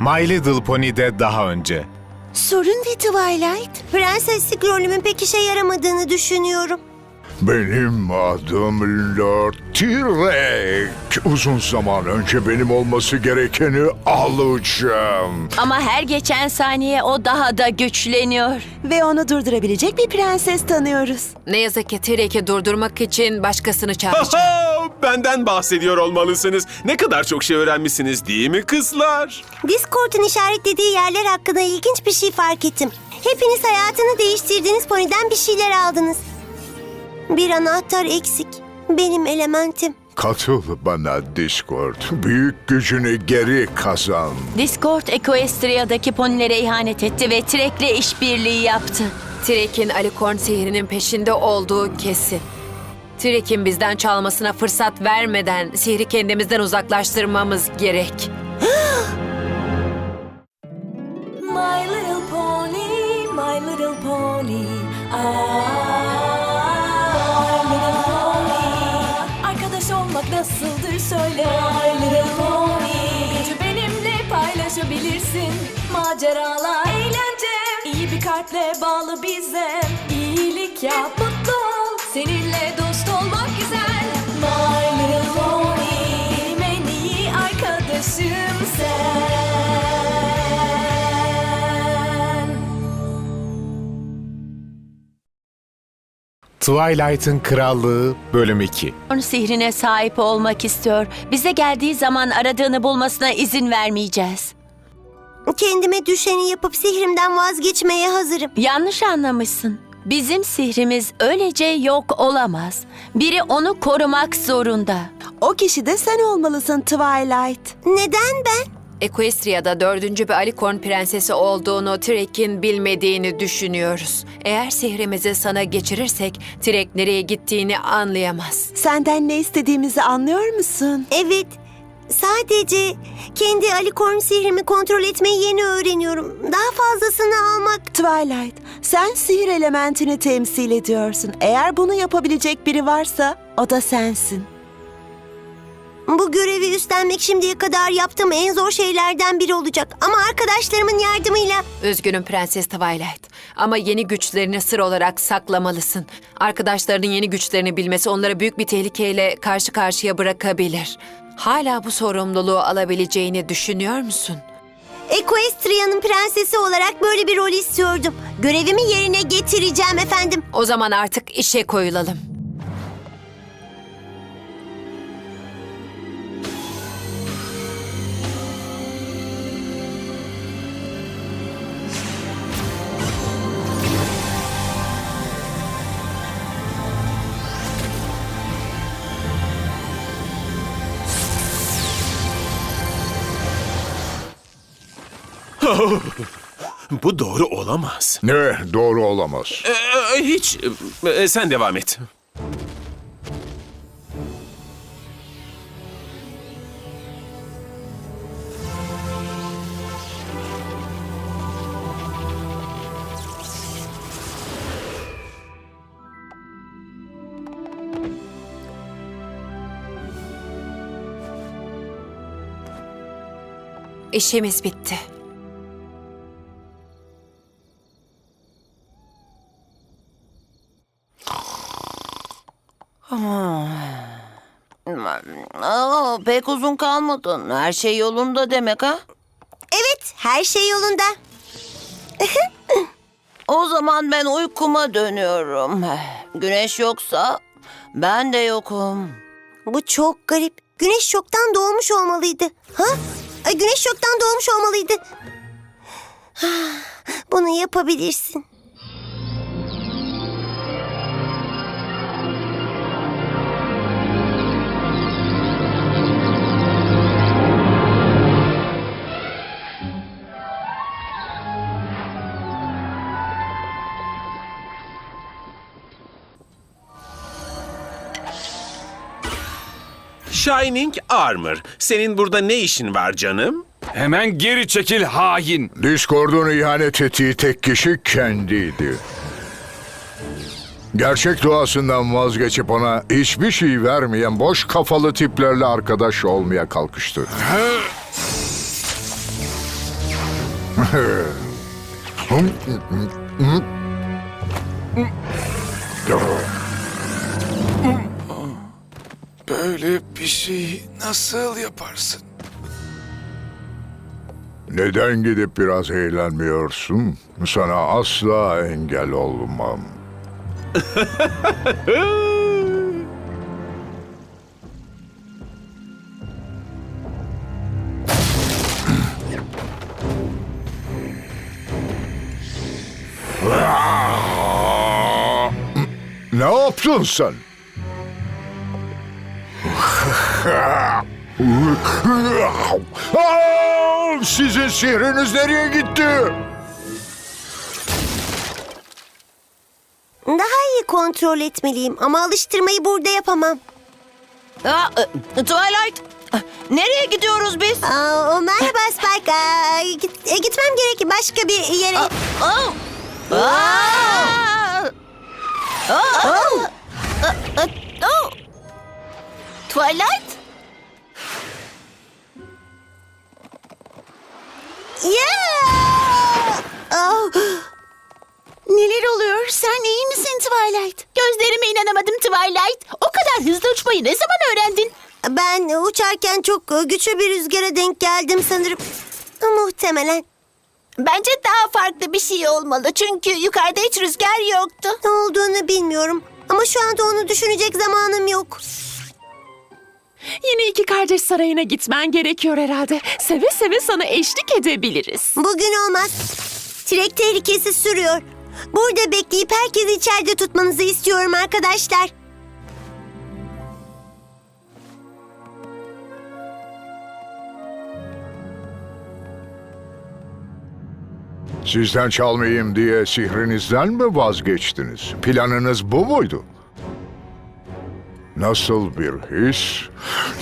My Little Pony'de daha önce. Sorun ne Twilight? Prenseslik rolümün pek işe yaramadığını düşünüyorum. Benim adım Lord Tirek. Uzun zaman önce benim olması gerekeni alacağım. Ama her geçen saniye o daha da güçleniyor. Ve onu durdurabilecek bir prenses tanıyoruz. Ne yazık ki Tirek'i durdurmak için başkasını çağıracağım. Benden bahsediyor olmalısınız. Ne kadar çok şey öğrenmişsiniz değil mi kızlar? Discord'un işaretlediği yerler hakkında ilginç bir şey fark ettim. Hepiniz hayatını değiştirdiğiniz poniden bir şeyler aldınız. Bir anahtar eksik. Benim elementim. Katıl bana Discord. Büyük gücünü geri kazan. Discord Equestria'daki ponilere ihanet etti ve Trek'le işbirliği yaptı. Tirek'in Alicorn sihirinin peşinde olduğu kesin. Tirek'in bizden çalmasına fırsat vermeden sihri kendimizden uzaklaştırmamız gerek. My little pony. I, my little pony. Arkadaş olmak nasıldır söyle. My little pony. Gücü benimle paylaşabilirsin. Maceralar, eğlence. İyi bir kalple bağlı bize. İyilik yap, mutlu ol. Seninle dost arkadaşım sen. Twilight'ın Krallığı Bölüm 2 Onun sihrine sahip olmak istiyor. Bize geldiği zaman aradığını bulmasına izin vermeyeceğiz. Kendime düşeni yapıp sihrimden vazgeçmeye hazırım. Yanlış anlamışsın. Bizim sihrimiz öylece yok olamaz. Biri onu korumak zorunda. O kişi de sen olmalısın Twilight. Neden ben? Equestria'da dördüncü bir Alicorn prensesi olduğunu Tirek'in bilmediğini düşünüyoruz. Eğer sihrimizi sana geçirirsek Tirek nereye gittiğini anlayamaz. Senden ne istediğimizi anlıyor musun? Evet. Sadece kendi alikorn sihrimi kontrol etmeyi yeni öğreniyorum. Daha fazlasını almak Twilight, sen sihir elementini temsil ediyorsun. Eğer bunu yapabilecek biri varsa o da sensin. bu görevi üstlenmek şimdiye kadar yaptığım en zor şeylerden biri olacak. Ama arkadaşlarımın yardımıyla Üzgünüm Prenses Twilight ama yeni güçlerini sır olarak saklamalısın. Arkadaşlarının yeni güçlerini bilmesi onları büyük bir tehlikeyle karşı karşıya bırakabilir. Hala bu sorumluluğu alabileceğini düşünüyor musun? Equestria'nın prensesi olarak böyle bir rol istiyordum. Görevimi yerine getireceğim efendim. O zaman artık işe koyulalım. Bu doğru olamaz. Ne doğru olamaz. Ee, hiç. Ee, sen devam et. İşimiz bitti. Pek uzun kalmadın. Her şey yolunda demek ha? Evet, her şey yolunda. O zaman ben uykuma dönüyorum. Güneş yoksa ben de yokum. Bu çok garip. Güneş çoktan doğmuş olmalıydı. Ha? Ay, Güneş çoktan doğmuş olmalıydı. Bunu yapabilirsin. Shining Armor. Senin burada ne işin var canım? Hemen geri çekil hain. Discord'un ihanet ettiği tek kişi kendiydi. Gerçek doğasından vazgeçip ona hiçbir şey vermeyen boş kafalı tiplerle arkadaş olmaya kalkıştı. Böyle bir şeyi nasıl yaparsın? Neden gidip biraz eğlenmiyorsun? Sana asla engel olmam. Ne yaptın sen? Aa, Sizin sihriniz nereye gitti? Daha iyi kontrol etmeliyim ama alıştırmayı burada yapamam. Aa, e, Twilight, nereye gidiyoruz biz? Aa, o merhaba Spike. Aa, git- e, gitmem gerek başka bir yere. Aa! Aa! Aa! Aa! Aa! Twilight? Yeah! Aa, Neler oluyor? Sen iyi misin Twilight? Gözlerime inanamadım Twilight. O kadar hızlı uçmayı ne zaman öğrendin? ben uçarken çok güçlü bir rüzgara denk geldim sanırım. Muhtemelen. Bence daha farklı bir şey olmalı. Çünkü yukarıda hiç rüzgar yoktu. Ne olduğunu bilmiyorum. Ama şu anda onu düşünecek zamanım yok. Yine iki kardeş sarayına gitmen gerekiyor herhalde. Seve seve sana eşlik edebiliriz. Bugün olmaz. Trek tehlikesi sürüyor. Burada bekleyip herkesi içeride tutmanızı istiyorum arkadaşlar. Sizden çalmayayım diye sihrinizden mi vazgeçtiniz? Planınız bu muydu? Nasıl bir his?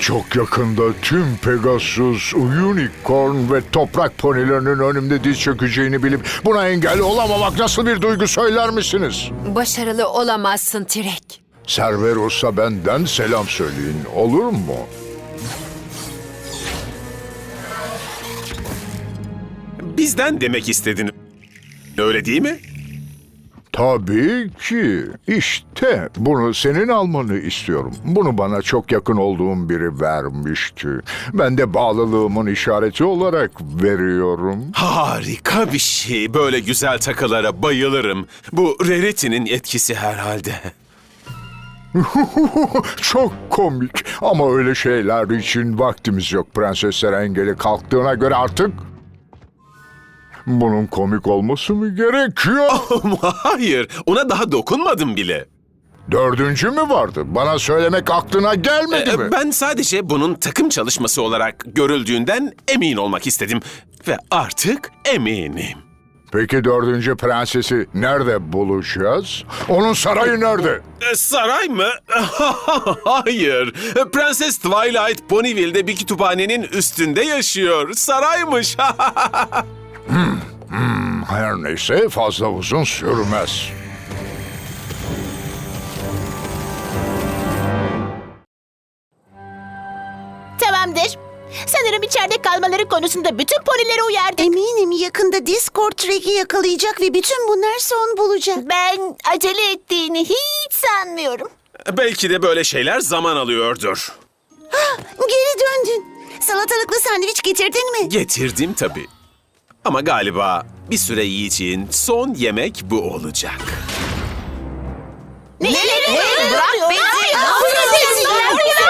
Çok yakında tüm Pegasus, Unicorn ve toprak ponilerinin önümde diz çökeceğini bilip buna engel olamamak nasıl bir duygu söyler misiniz? Başarılı olamazsın Tirek. Cerberus'a benden selam söyleyin, olur mu? Bizden demek istedin. Öyle değil mi? Tabii ki. İşte bunu senin almanı istiyorum. Bunu bana çok yakın olduğum biri vermişti. Ben de bağlılığımın işareti olarak veriyorum. Harika bir şey. Böyle güzel takılara bayılırım. Bu Rarity'nin etkisi herhalde. Çok komik ama öyle şeyler için vaktimiz yok. Prensesler engeli kalktığına göre artık... Bunun komik olması mı gerekiyor? Hayır, ona daha dokunmadım bile. Dördüncü mü vardı? Bana söylemek aklına gelmedi Ee, mi? Ben sadece bunun takım çalışması olarak görüldüğünden emin olmak istedim. Ve artık eminim. Peki dördüncü prensesi nerede bulacağız? Onun sarayı nerede? Ee, Saray mı? Hayır. Prenses Twilight Ponyville'de bir kütüphanenin üstünde yaşıyor. Saraymış. Her neyse fazla uzun sürmez. Tamamdır. Sanırım içeride kalmaları konusunda bütün ponileri uyardık. Eminim yakında Discord track'i yakalayacak ve bütün bunlar son bulacak. Ben acele ettiğini hiç sanmıyorum. Belki de böyle şeyler zaman alıyordur. Geri döndün. Salatalıklı sandviç getirdin mi? Getirdim tabii. Ama galiba bir süre yiyeceğin son yemek bu olacak. Ne? Bırak bizi.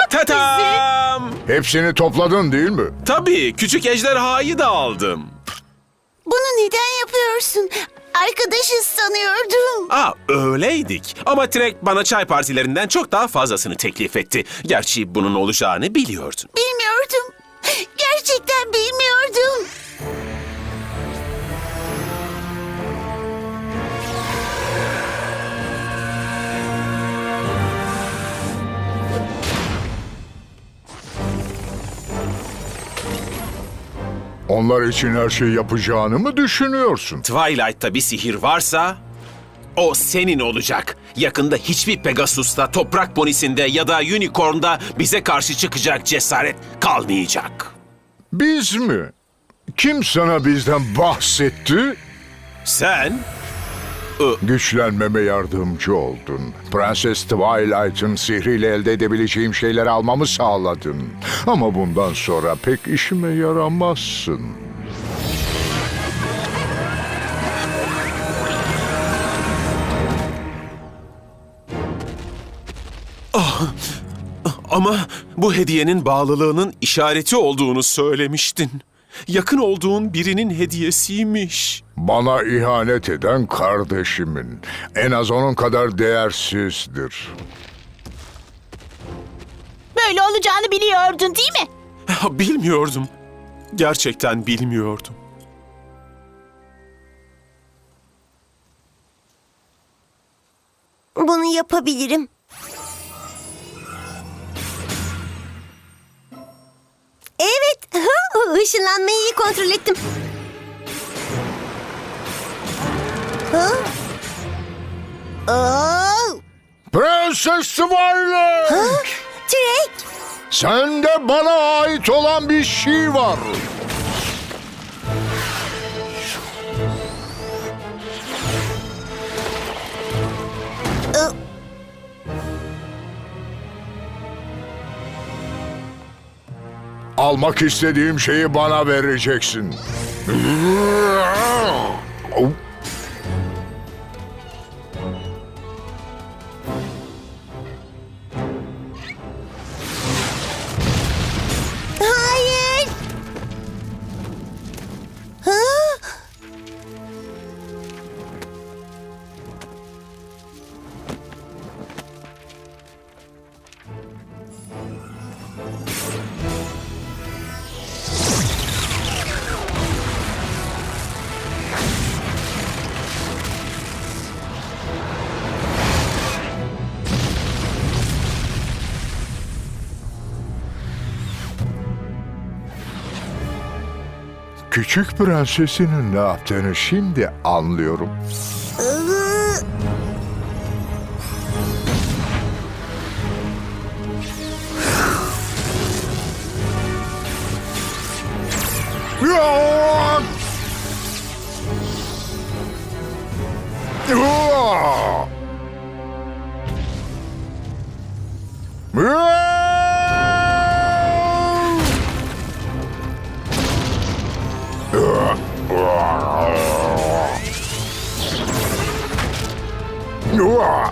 Tatam! Hepsini topladın değil mi? Tabii küçük ejderhayı da aldım. Bunu neden yapıyorsun? Arkadaşız sanıyordum. Aa öyleydik. Ama Trek bana çay partilerinden çok daha fazlasını teklif etti. Gerçi bunun olacağını biliyordun. Bilmiyordum. Gerçekten bilmiyordum. Onlar için her şeyi yapacağını mı düşünüyorsun? Twilight'ta bir sihir varsa o senin olacak. Yakında hiçbir Pegasus'ta, Toprak Ponisi'nde ya da Unicorn'da bize karşı çıkacak cesaret kalmayacak. Biz mi? Kim sana bizden bahsetti? Sen Güçlenmeme yardımcı oldun. Prenses Twilight'ın sihriyle elde edebileceğim şeyleri almamı sağladın. Ama bundan sonra pek işime yaramazsın. ama bu hediyenin bağlılığının işareti olduğunu söylemiştin. Yakın olduğun birinin hediyesiymiş. Bana ihanet eden kardeşimin. En az onun kadar değersizdir. Böyle olacağını biliyordun değil mi? Bilmiyordum. Gerçekten bilmiyordum. Bunu yapabilirim. Işınlanmayı iyi kontrol ettim. Ha? Oo, Prenses Twilight! Trek, Sende bana ait olan bir şey var. Almak istediğim şeyi bana vereceksin. Küçük prensesinin ne yaptığını şimdi anlıyorum. Iı, Ya! Ya!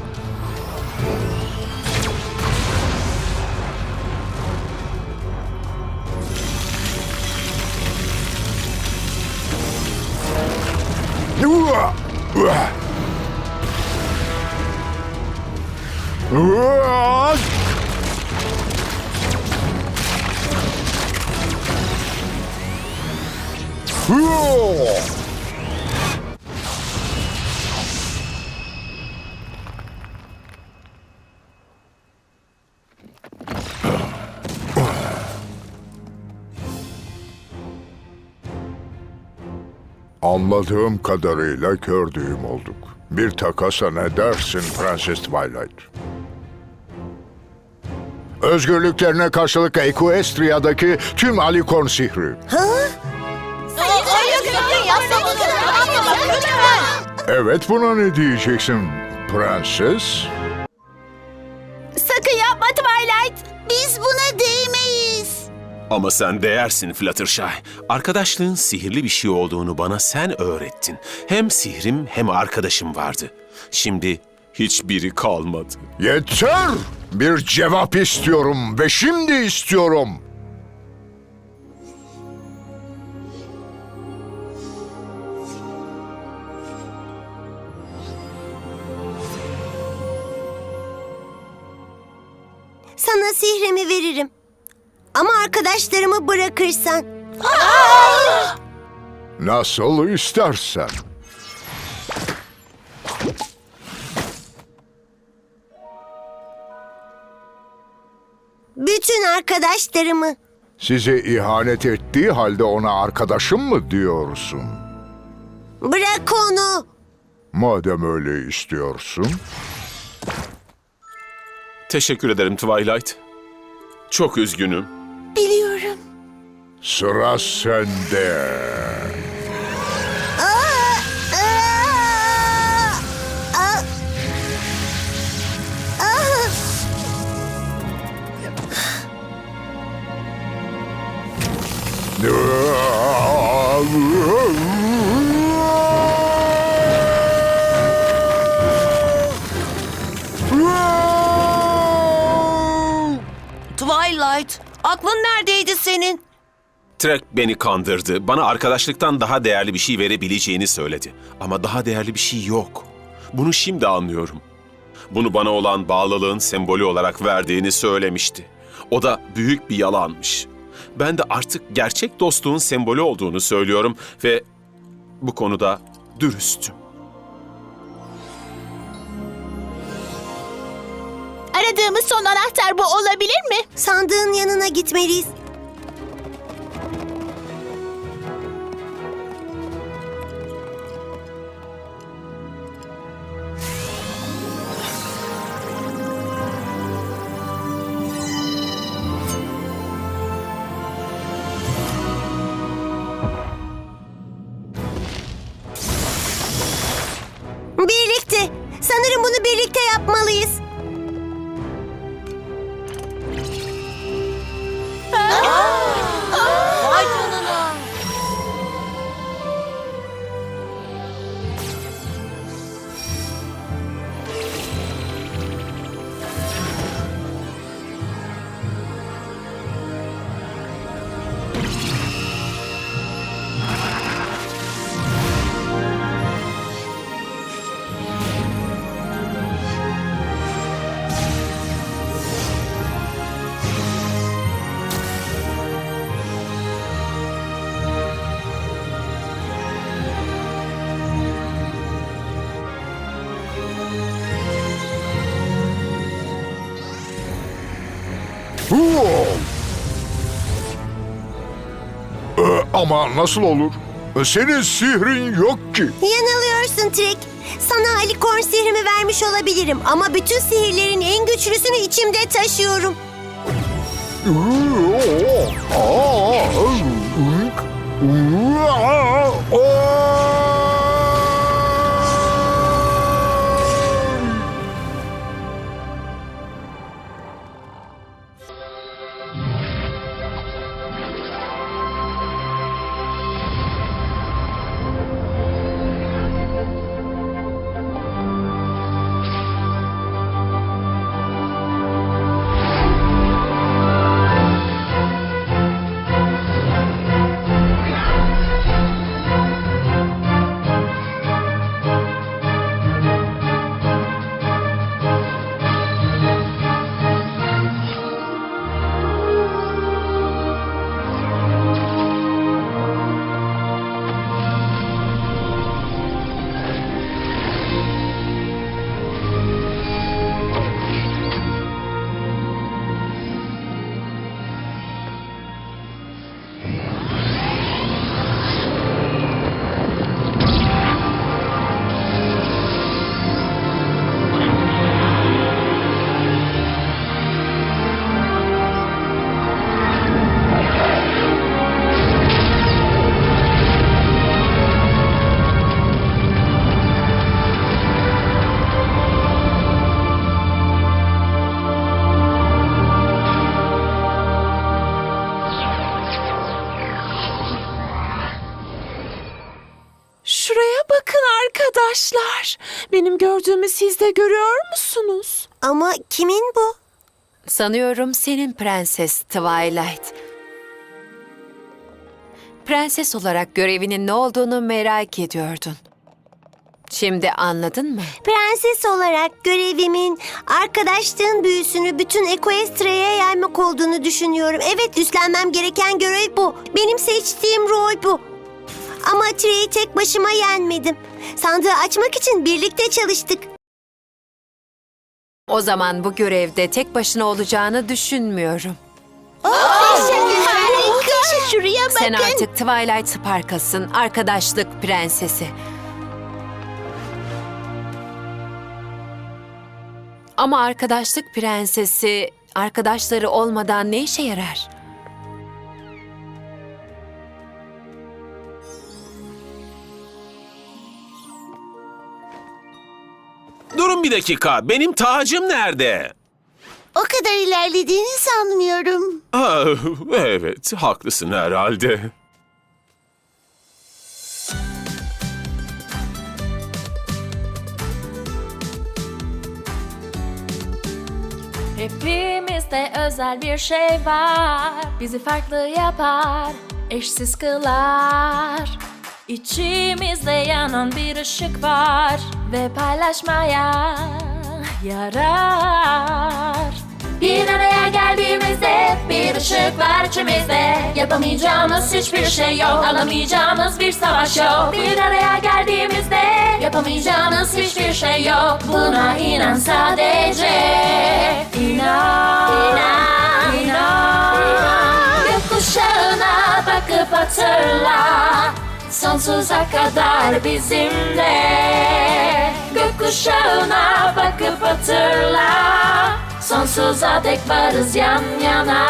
Anladığım kadarıyla gördüğüm olduk. Bir takasa ne dersin Prenses Twilight? Özgürlüklerine karşılık Equestria'daki tüm Alicorn sihri. Evet buna ne diyeceksin prenses? Sakın yapma Twilight. Biz buna değmeyiz. Ama sen değersin Fluttershy. Arkadaşlığın sihirli bir şey olduğunu bana sen öğrettin. Hem sihrim hem arkadaşım vardı. Şimdi hiçbiri kalmadı. Yeter! Bir cevap istiyorum ve şimdi istiyorum. Sihrimi veririm. Ama arkadaşlarımı bırakırsan. Nasıl istersen. Bütün arkadaşlarımı. Size ihanet ettiği halde ona arkadaşım mı diyorsun? Bırak onu. Madem öyle istiyorsun. Teşekkür ederim Twilight. Çok üzgünüm. Biliyorum. sıra sende. Aa! Aa! Aa! Aa! Aklın neredeydi senin? Trek beni kandırdı. Bana arkadaşlıktan daha değerli bir şey verebileceğini söyledi. Ama daha değerli bir şey yok. Bunu şimdi anlıyorum. Bunu bana olan bağlılığın sembolü olarak verdiğini söylemişti. O da büyük bir yalanmış. Ben de artık gerçek dostluğun sembolü olduğunu söylüyorum ve bu konuda dürüstüm. Aradığımız son anahtar bu olabilir mi? Sandığın yanına gitmeliyiz. Ama nasıl olur? Ee, Senin sihrin yok ki. Yanılıyorsun Trek. Sana alikorn sihrimi vermiş olabilirim ama bütün sihirlerin en güçlüsünü içimde taşıyorum. Arkadaşlar. Benim gördüğümü siz de görüyor musunuz? Ama kimin bu? Sanıyorum senin prenses Twilight. Prenses olarak görevinin ne olduğunu merak ediyordun. Şimdi anladın mı? Prenses olarak görevimin arkadaşlığın büyüsünü bütün Equestria'ya yaymak olduğunu düşünüyorum. Evet üstlenmem gereken görev bu. Benim seçtiğim rol bu. Ama Trey'i tek başıma yenmedim. Sandığı açmak için birlikte çalıştık. O zaman bu görevde tek başına olacağını düşünmüyorum. Harika. Şuraya Sen artık Twilight Sparkle'sın, arkadaşlık prensesi. Ama arkadaşlık prensesi arkadaşları olmadan ne işe yarar? Durun bir dakika. Benim tacım nerede? O kadar ilerlediğini sanmıyorum. Ah, evet, haklısın herhalde. Hepimizde özel bir şey var Bizi farklı yapar Eşsiz kılar İçimizde yanan bir ışık var Ve paylaşmaya yarar. Bir araya geldiğimizde bir ışık var içimizde. Yapamayacağımız hiçbir şey yok Alamayacağımız bir savaş yok. Bir araya geldiğimizde Yapamayacağımız hiçbir şey yok. Buna inan sadece. İnan İnan İnan. Gökkuşağına bakıp hatırla Sonsuza kadar bizimle. Gökkuşağına bakıp hatırla. Sonsuza dek varız yan yana.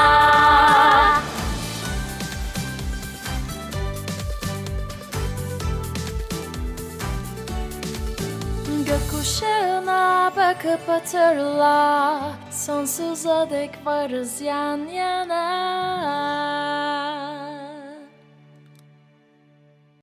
Gökkuşağına bakıp hatırla. Sonsuza dek varız yan yana